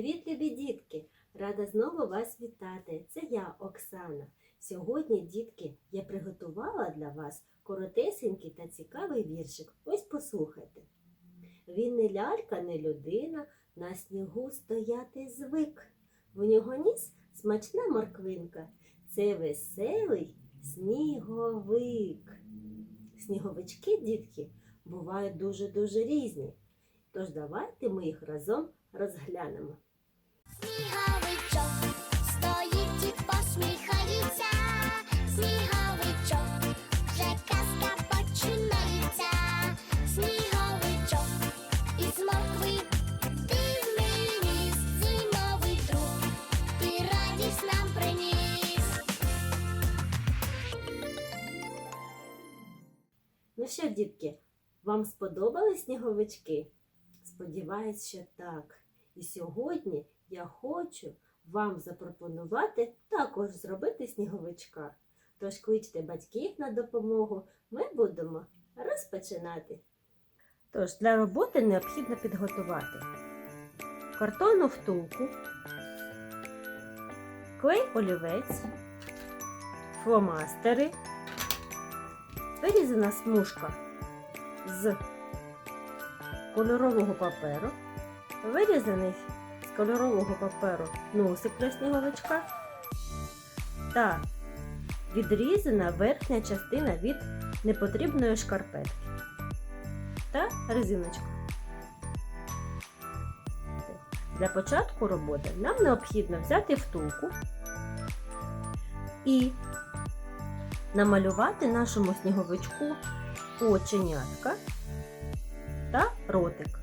Привіт, любі дітки! Рада знову вас вітати. Це я, Оксана. Сьогодні, дітки, я приготувала для вас коротесенький та цікавий віршик. Ось послухайте. Він не лялька, не людина, на снігу стояти звик. В нього ніс смачна морквинка. Це веселий сніговик. Сніговички, дітки, бувають дуже-дуже різні. Тож давайте ми їх разом розглянемо. Сніговичок стоїть і посміхається. Сніговичок, вже казка починається. Сніговичок із мокви дивний ніс, друг, і радість нам приніс. Ну що, дітки, вам сподобались сніговички? Сподіваюсь, що так. І сьогодні я хочу вам запропонувати також зробити сніговичка. Тож кличте батьків на допомогу, ми будемо розпочинати. Тож для роботи необхідно підготувати картонну втулку, клей олівець, фломастери, вирізана смужка з кольорового паперу, вирізаний з кольорового паперу носик для сніговичка та відрізана верхня частина від непотрібної шкарпетки та резиночка. Для початку роботи нам необхідно взяти втулку і намалювати нашому сніговичку оченятка та ротик.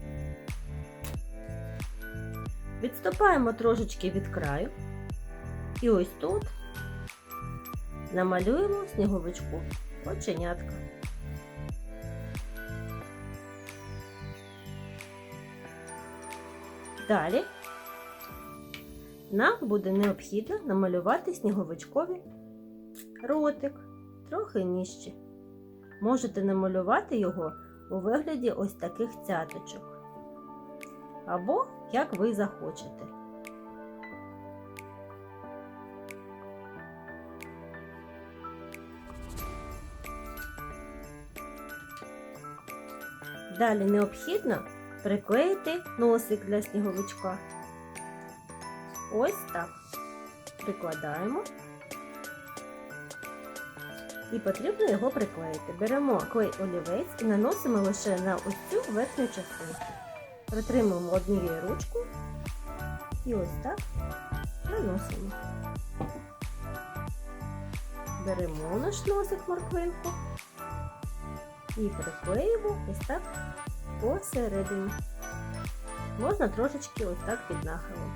Відступаємо трошечки від краю і ось тут намалюємо сніговичку оченятка. Далі нам буде необхідно намалювати сніговичкові ротик трохи нижче. Можете намалювати його у вигляді ось таких цяточок. Або як ви захочете. Далі необхідно приклеїти носик для сніговичка. Ось так. Прикладаємо. І потрібно його приклеїти. Беремо клей олівець і наносимо лише на ось цю верхню частину. Притримуємо однією ручкою і ось так наносимо. Беремо наш носик морквинку і приклеїмо ось так посередині. Можна трошечки ось так під нахилом,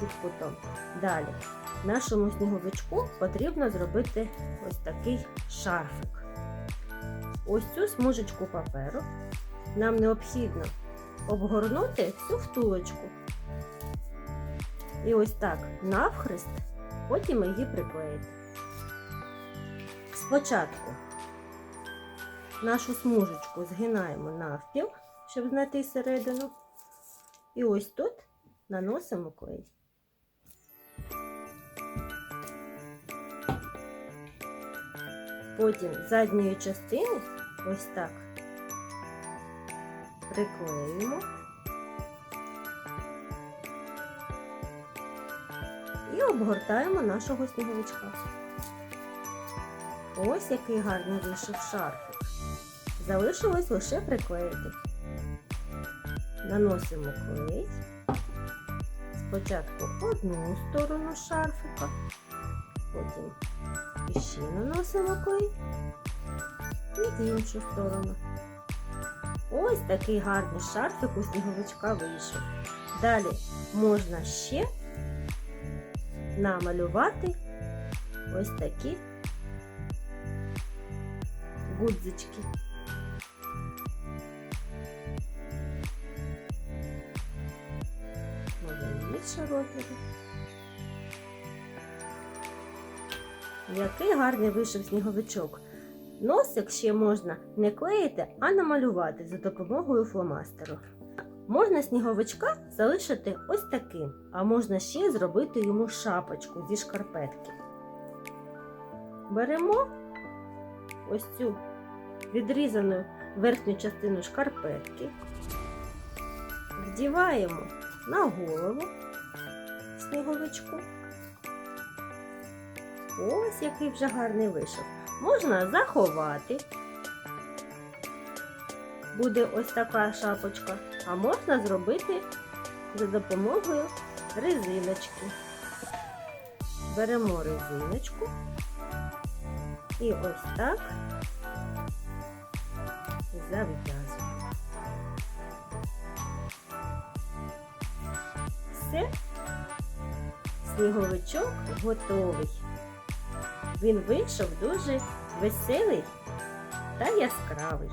під кутом. Далі нашому сніговичку потрібно зробити ось такий шарфик. Ось цю смужечку паперу нам необхідно обгорнути всю втулочку. І ось так навхрест, потім її приклеїти. Спочатку нашу смужечку згинаємо навпіл, щоб знайти середину. І ось тут наносимо клей. Потім задньої частини ось так приклеїмо і обгортаємо нашого сніговичка. Ось який гарний вийшов шарфик. Залишилось лише приклеїти. Наносимо клей. Спочатку одну сторону шарфика, потім іще наносимо клей і іншу сторону. Ось такий гарний шарфик у сніговичка вийшов. Далі можна ще намалювати ось такі гудзички. Можна більше розміру. Який гарний вийшов сніговичок. Носик ще можна не клеїти, а намалювати за допомогою фломастеру. Можна сніговичка залишити ось таким, а можна ще зробити йому шапочку зі шкарпетки. Беремо ось цю відрізану верхню частину шкарпетки, вдіваємо на голову сніговичку. Ось який вже гарний вийшов. Можна заховати. Буде ось така шапочка, а можна зробити за допомогою резиночки. Беремо резиночку і ось так зав'язуємо. Все, сніговичок готовий. Він вийшов дуже веселий та яскравий.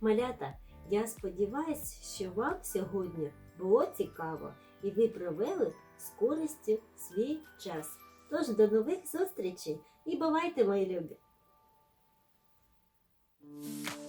Малята, я сподіваюся, що вам сьогодні було цікаво і ви провели з користю свій час. Тож до нових зустрічей і бувайте, мої любі! Thank you.